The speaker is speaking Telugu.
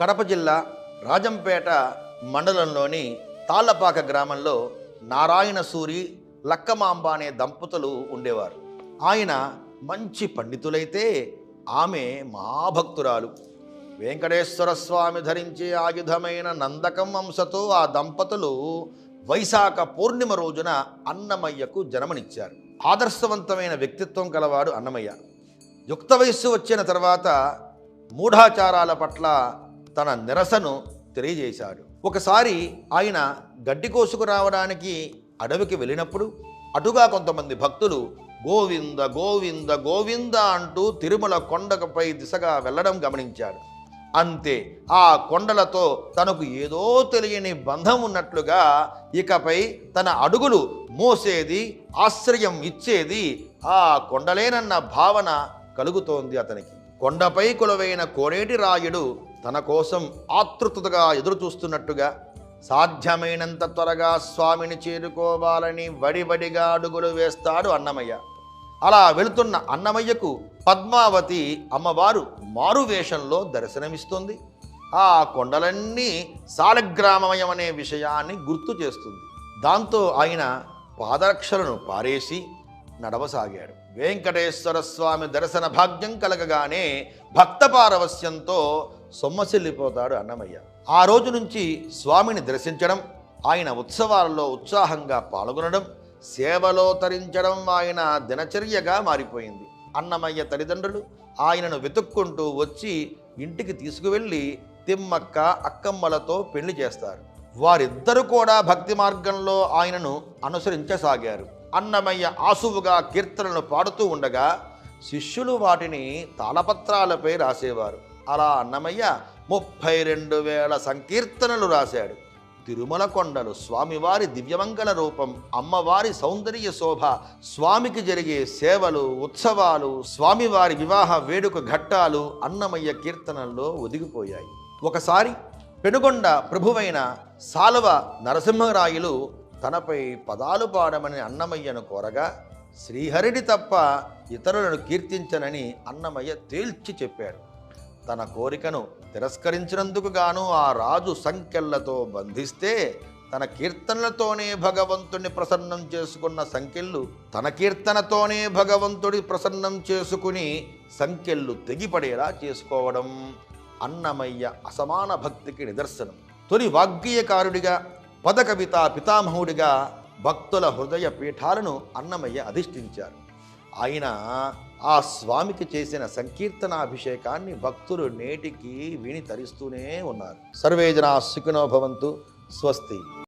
కడప జిల్లా రాజంపేట మండలంలోని తాళ్ళపాక గ్రామంలో నారాయణ సూరి లక్కమాంబ అనే దంపతులు ఉండేవారు. ఆయన మంచి పండితులైతే ఆమె మా భక్తురాలు వెంకటేశ్వర స్వామి ధరించే ఆయుధమైన నందకం అంశతో ఆ దంపతులు వైశాఖ పూర్ణిమ రోజున అన్నమయ్యకు జన్మనిచ్చారు. ఆదర్శవంతమైన వ్యక్తిత్వం కలవాడు అన్నమయ్య. యుక్త వయస్సు వచ్చిన తర్వాత మూఢాచారాల పట్ల తన నిరసను తెలియజేశాడు. ఒకసారి ఆయన గడ్డి కోసుకు రావడానికి అడవికి వెళ్ళినప్పుడు అటుగా కొంతమంది భక్తులు గోవింద గోవింద గోవింద అంటూ తిరుమల కొండపై దిశగా వెళ్ళడం గమనించాడు అంతే ఆ కొండలతో తనకు ఏదో తెలియని బంధం ఉన్నట్లుగా ఇకపై తన అడుగులు మోసేది ఆశ్రయం ఇచ్చేది ఆ కొండలేనన్న భావన కలుగుతోంది అతనికి. కొండపై కొలువైన కోనేటి రాయుడు తన కోసం ఆతృతగా ఎదురు చూస్తున్నట్టుగా సాధ్యమైనంత త్వరగా స్వామిని చేరుకోవాలని వడివడిగా అడుగులు వేస్తాడు అన్నమయ్య. అలా వెళుతున్న అన్నమయ్యకు పద్మావతి అమ్మవారు మారువేషంలో దర్శనమిస్తుంది. ఆ కొండలన్నీ సాలగ్రామమయం అనే విషయాన్ని గుర్తు చేస్తుంది. దాంతో ఆయన పాదరక్షలను పారేసి నడవసాగాడు. వెంకటేశ్వర స్వామి దర్శన భాగ్యం కలగగానే భక్త పారవస్యంతో సొమ్మసిల్లిపోతాడు అన్నమయ్య. ఆ రోజు నుంచి స్వామిని దర్శించడం ఆయన ఉత్సవాలలో ఉత్సాహంగా పాల్గొనడం సేవలో తరించడం ఆయన దినచర్యగా మారిపోయింది. అన్నమయ్య తల్లిదండ్రులు ఆయనను వెతుక్కుంటూ వచ్చి ఇంటికి తీసుకువెళ్ళి తిమ్మక్క అక్కమ్మలతో పెళ్ళి చేస్తారు. వారిద్దరూ కూడా భక్తి మార్గంలో ఆయనను అనుసరించసాగారు. అన్నమయ్య ఆసువుగా కీర్తనలు పాడుతూ ఉండగా శిష్యులు వాటిని తాళపత్రాలపై రాసేవారు. అలా అన్నమయ్య ముప్పై రెండు వేల సంకీర్తనలు రాశాడు. తిరుమల కొండలు స్వామివారి దివ్యమంగళ రూపం అమ్మవారి సౌందర్య శోభ స్వామికి జరిగే సేవలు ఉత్సవాలు స్వామివారి వివాహ వేడుక ఘట్టాలు అన్నమయ్య కీర్తనల్లో ఒదిగిపోయాయి. ఒకసారి పెనుగొండ ప్రభువైన సాలవ నరసింహరాయులు తనపై పదాలు పాడమని అన్నమయ్యను కోరగా శ్రీహరిని తప్ప ఇతరులను కీర్తించనని అన్నమయ్య తేల్చి చెప్పాడు. తన కోరికను తిరస్కరించినందుకు గాను ఆ రాజు సంఖ్యలతో బంధిస్తే తన కీర్తనలతోనే భగవంతుని ప్రసన్నం చేసుకున్న సంఖ్యలు తన కీర్తనతోనే భగవంతుడి ప్రసన్నం చేసుకుని సంఖ్యలు తెగిపడేలా చేసుకోవడం అన్నమయ్య అసమాన భక్తికి నిదర్శనం. తొలి వాగ్గీయకారుడిగా పదకవిత పితామహుడిగా భక్తుల హృదయ పీఠాలను అన్నమయ్య అధిష్ఠించారు. ఆయన ఆ స్వామికి చేసిన సంకీర్తనాభిషేకాన్ని భక్తులు నేటికి విని తరిస్తూనే ఉన్నారు. సర్వేజన సుఖినో భవంతు. స్వస్తి.